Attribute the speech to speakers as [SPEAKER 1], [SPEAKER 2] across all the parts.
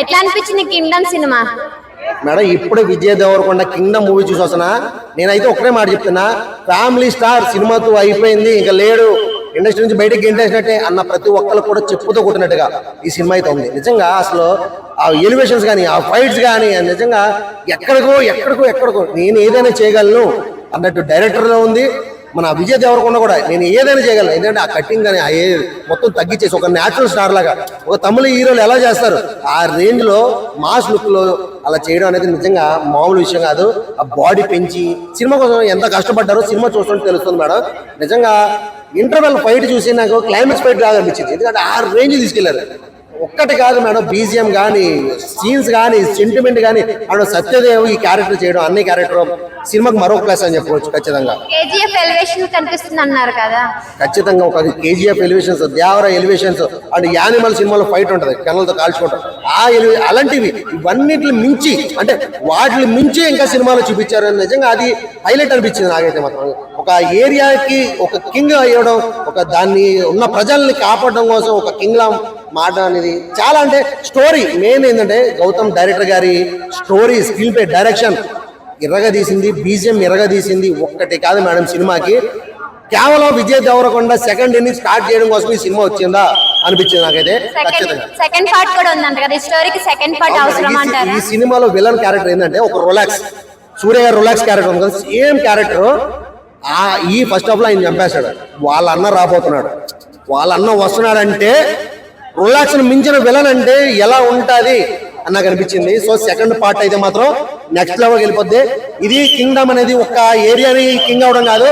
[SPEAKER 1] ఎట్లా అనిపించింది Kingdom cinema?
[SPEAKER 2] Madam ఇప్పుడే విజయ్ దేవరకొండ కింగ్డమ్ మూవీ చూసి వస్తున్నా. నేనైతే ఒకటే మాట చెప్తున్నా. ఫ్యామిలీ స్టార్ సినిమాతో అయిపోయింది. ఇంకా లేడు. ఇండస్ట్రీ నుంచి బయటకు గెంటేసినట్టే అన్న ప్రతి ఒక్కరు కూడా చెప్పుతో కొట్టినట్టుగా ఈ సినిమా అయితే ఉంది. నిజంగా అసలు ఆ ఎలివేషన్స్ కానీ ఆ ఫైట్స్ కానీ నిజంగా ఎక్కడికో ఎక్కడికో ఎక్కడికో నేను ఏదైనా చేయగలను అన్నట్టు డైరెక్టర్లో ఉంది. మన విజయ్ దేవరకొండ కూడా నేను ఏదైనా చేయగలను. ఎందుకంటే ఆ కట్టింగ్ కానీ ఆ ఏ- మొత్తం తగ్గించేసి ఒక న్యాచురల్ స్టార్ లాగా ఒక తమిళ హీరోలు ఎలా చేస్తారు ఆ రేంజ్లో మాస్ లుక్లో అలా చేయడం అనేది నిజంగా మామూలు విషయం కాదు. ఆ బాడీ పెంచి సినిమా కోసం ఎంత కష్టపడ్డారో సినిమా చూస్తుంటే తెలుస్తుంది మేడం. నిజంగా ఇంటర్వెల్ ఫైట్ చూసి నాకు క్లైమాక్స్ ఫైట్ లాగా అనిపించింది. ఎందుకంటే ఆ రేంజ్ తీసుకెళ్ళారు. ఒక్కటి కాదు మేడం బీజిఎం కానీ సీన్స్ కానీ సెంటిమెంట్ కానీ అక్కడ సత్యదేవ్ ఈ క్యారెక్టర్ చేయడం అన్ని క్యారెక్టర్ సినిమాకి మరో ప్లస్ అని చెప్పవచ్చు ఖచ్చితంగా.
[SPEAKER 1] కేజీఎఫ్ ఎలివేషన్ కనిపిస్తుంది అన్నారు కదా.
[SPEAKER 2] ఖచ్చితంగా ఒక KGF elevations Devara elevations and animal సినిమాలో ఫైట్ ఉంటుంది కెనలతో కాల్చుకుంటాం. ఆ ఎలివే అలాంటివి ఇవన్నిటిని మించి అంటే వాటిని మించి ఇంకా సినిమాలో చూపించారు నిజంగా అది హైలైట్ అనిపించింది నాకైతే మాత్రం. ఒక ఏరియాకి ఒక కింగ్ అయ్యడం ఒక దాన్ని ఉన్న ప్రజల్ని కాపాడడం కోసం ఒక కింగ్ లా మాట అనేది చాలా అంటే స్టోరీ మెయిన్ ఏంటంటే గౌతమ్ డైరెక్టర్ గారి స్టోరీ స్క్రీన్ ప్లే డైరెక్షన్ ఎర్రగా తీసింది బీజిఎం ఎర్రగా తీసింది. ఒక్కటి కాదు మేడం సినిమాకి. కేవలం Vijay Deverakonda second inning start చేయడం కోసం ఈ సినిమా వచ్చిందా అనిపించింది నాకైతే
[SPEAKER 1] సెకండ్
[SPEAKER 2] ఖచ్చితంగా.
[SPEAKER 1] సెకండ్ పార్ట్ కూడా ఉందంట కదా. ఈ స్టోరీకి సెకండ్ పార్ట్ అవసరం అంటారా?
[SPEAKER 2] ఈ సినిమాలో విలన్ క్యారెక్టర్ ఏంటంటే ఒక రొలాక్స్ సూర్య గారు రొలాక్స్ క్యారెక్టర్ ఉంది కదా. సేమ్ క్యారెక్టర్ ఆ ఈ ఫస్ట్ హాఫ్లో ఆయన చంపేశాడు వాళ్ళ అన్న రాబోతున్నాడు. వాళ్ళ అన్న వస్తున్నాడంటే రొలాక్స్ మించిన విలన్ అంటే ఎలా ఉంటది అని నాకు అనిపించింది సో సెకండ్ పార్ట్ అయితే మాత్రం నెక్స్ట్ లెవెల్ వెళ్ళిపోద్ది. ఇది కింగ్డమ్ అనేది ఒక ఏరియాని కింగ్ అవడం కాదు.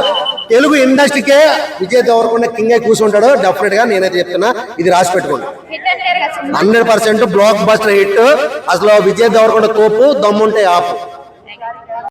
[SPEAKER 2] తెలుగు ఇండస్ట్రీకే విజయ్ దేవరకొండ కింగ్ అయి కూర్చుంటాడు. డెఫినెట్గా నేనైతే చెప్తున్నా ఇది రాసి పెట్టుకోండి. Hundred percent blockbuster hit. అసలు విజయ్ దేవరకొండ తోపు దమ్ముంటే ఆపు.